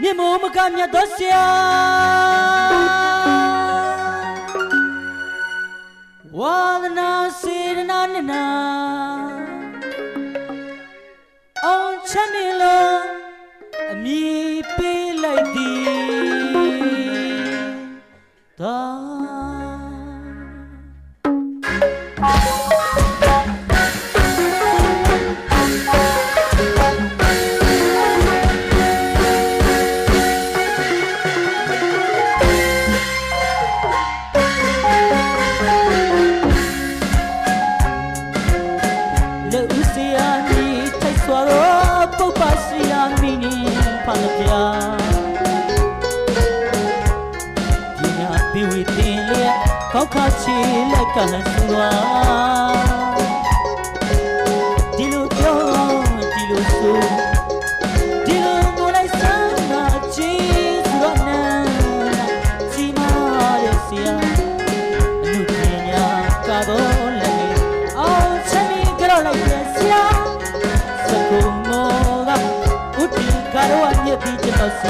မြင့်မိုးမကမြတ်သောဆရာဝါဒနာစေတနာနဲ့နာအောင်ချမ်းမြေ စီယာနီထိုက်စွာတော့ပုပ္ပစီယာမီနီဖန်ပြာဒီနာပြဝတင်လျက်ခောက်ခါချီလက်ကလန်စွာ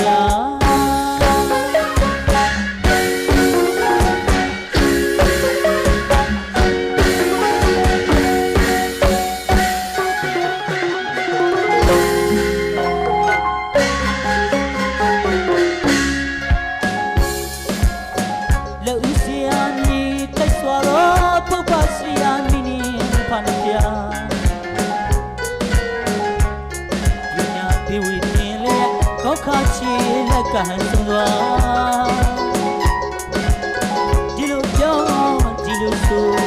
呀。 ကန်သွားဒီလိုကြောင်းဒီလိုဆို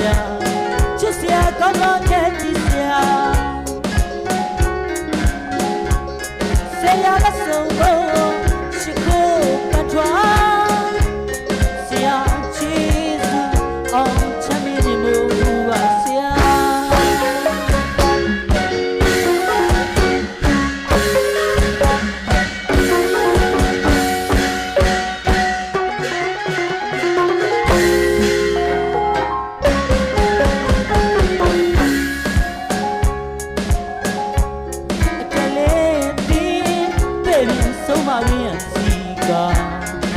yeah. uma linha fica.